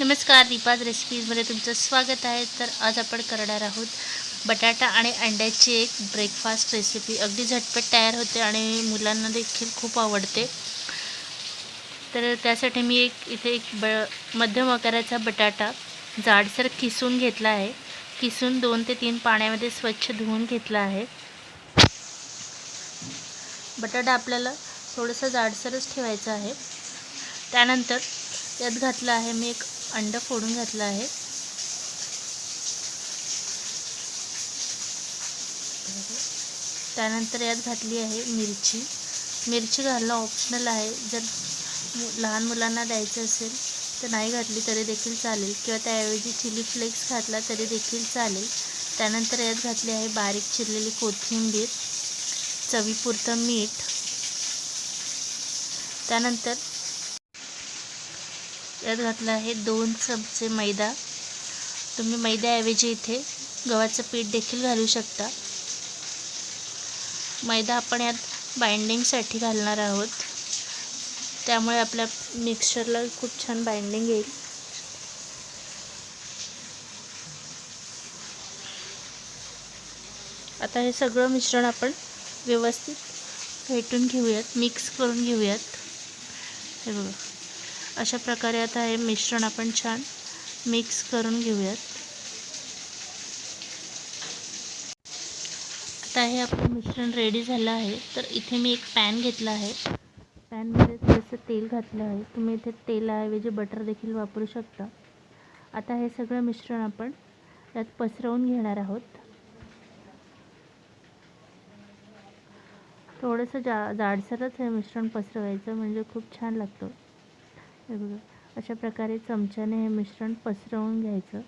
नमस्कार दीपाज रेसिपीजमध्ये तुमचं स्वागत आहे. तर आज आपण करणार आहोत बटाटा आणि अंड्याची एक ब्रेकफास्ट रेसिपी अगदी झटपट तयार होते आणि मुलांना देखील खूप आवडते. तर त्यासाठी मी एक इथे एक ब मध्यम आकाराचा बटाटा जाडसर किसून घेतला आहे. किसून दोन ते तीन पाण्यामध्ये स्वच्छ धुवून घेतला आहे. बटाटा आपल्याला थोडंसं जाडसरच ठेवायचं आहे. त्यानंतर यात घातलं आहे मी एक अंडं फोडून घातलं आहे. त्यानंतर यात घातली आहे मिरची. मिरची घालणं ऑप्शनल आहे. जर मु लहान मुलांना द्यायचं असेल तर नाही घातली तरी देखील चालेल. किंवा त्याऐवजी चिली फ्लेक्स घातला तरी देखील चालेल. त्यानंतर यात घातली आहे बारीक चिरलेली कोथिंबीर चवीपुरतं मीठ. त्यानंतर यात घातलं आहे दोन चमचे मैदा. तुम्ही मैद्याऐवजी इथे गव्हाचं पीठ देखील घालू शकता. मैदा आपण यात बाइंडिंगसाठी घालणार आहोत. त्यामुळे आपल्या मिक्सरला खूप छान बाइंडिंग येईल. आता हे सगळं मिश्रण आपण व्यवस्थित फेटून घेऊयात मिक्स करून घेऊयात. हे बघा. अशा प्रकारे आता हे मिश्रण आपण छान मिक्स करून घेऊयात. आता हे आपलं मिश्रण रेडी झालं आहे. तर इथे मी एक पॅन घेतला आहे. पॅनमध्ये थोडंसं तेल घातलं आहे. तुम्ही इथे तेलाऐवजी बटर देखील वापरू शकता. आता हे सगळं मिश्रण आपण त्यात पसरवून घेणार आहोत. थोडंसं जा जाडसरच हे मिश्रण पसरवायचं म्हणजे खूप छान लागतं. हे बघा. अशा प्रकारे चमच्याने हे मिश्रण पसरवून घ्यायचं.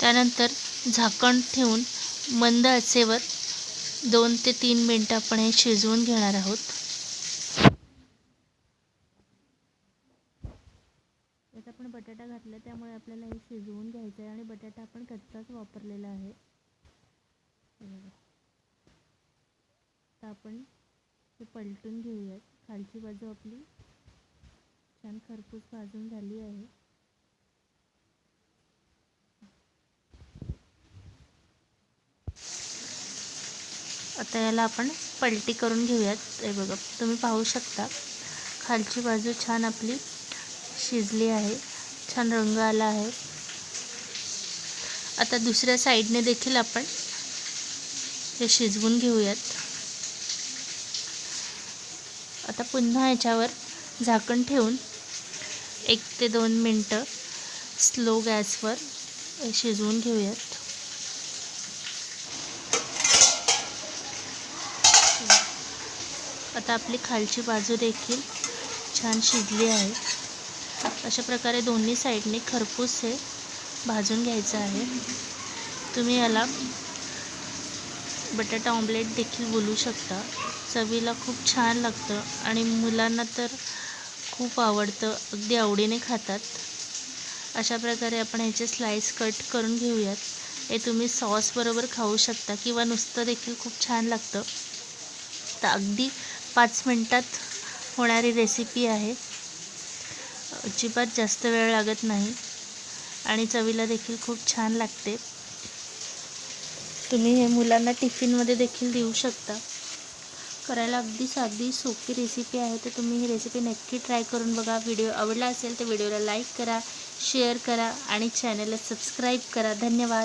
त्यानंतर झाकण ठेवून मंद आचेवर दोन ते तीन मिनटं आपण हे शिजवून घेणार आहोत. यात आपण बटाटा घातला त्यामुळे आपल्याला हे शिजवून घ्यायचं आहे आणि बटाटा आपण कच्चाच वापरलेला आहे. आता आपण हे पलटून घेऊयात. खालची बाजू आपली छान खरपूस भाजून झाली आहे. आता याला आपण पलटी करून घेऊयात. हे बघा तुम्ही पाहू शकता. खालची बाजू छान आपली शिजली आहे. छान रंग आला आहे. आता दुसऱ्या साईडने देखील आपण हे शिजवून घेऊयात. आता पुन्हा याच्यावर झाकण ठेवून एक ते दोन मिनटं स्लो गॅसवर शिजवून घेऊयात. आता आपली खालची बाजू देखील छान शिजली आहे. अशा प्रकारे दोन्ही साईडने खरपूस हे भाजून घ्यायचं आहे. तुम्ही याला बटाटा ऑमलेट देखील बोलू शकता. चवीला खूप छान लागतं आणि मुलांना तर खूप आवडतं. अगदी आवडीने खातात. अशा प्रकारे आपण ह्याचे स्लाईस कट करून घेऊयात. हे तुम्ही सॉसबरोबर खाऊ शकता किंवा नुसतं देखील खूप छान लागतं. तर अगदी पाच मिनटात होणारी रेसिपी आहे. अजिबात जास्त वेळ लागत नाही आणि चवीला देखील खूप छान लागते. तुम्ही हे मुलांना टिफिनमध्ये देखील देऊ शकता. करायला अगदी साधी सोपी रेसिपी आहे. तर तुम्ही ही रेसिपी नक्की ट्राय करून बघा. व्हिडिओ आवडला असेल तर व्हिडिओला लाईक करा शेअर करा आणि चॅनलला सबस्क्राईब करा. धन्यवाद.